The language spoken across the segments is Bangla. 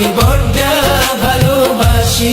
আমি বড্ডা ভালোবাসি।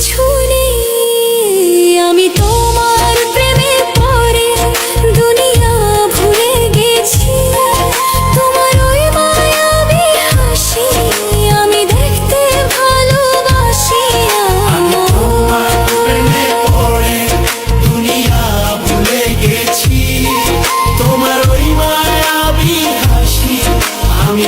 কিছু নেই। আমি তোমার প্রেমে পড়ে দুনিয়া ভুলে গেছি। তোমার ওই আমি দেখতে ভালোবাসি গেছি। তোমার আমি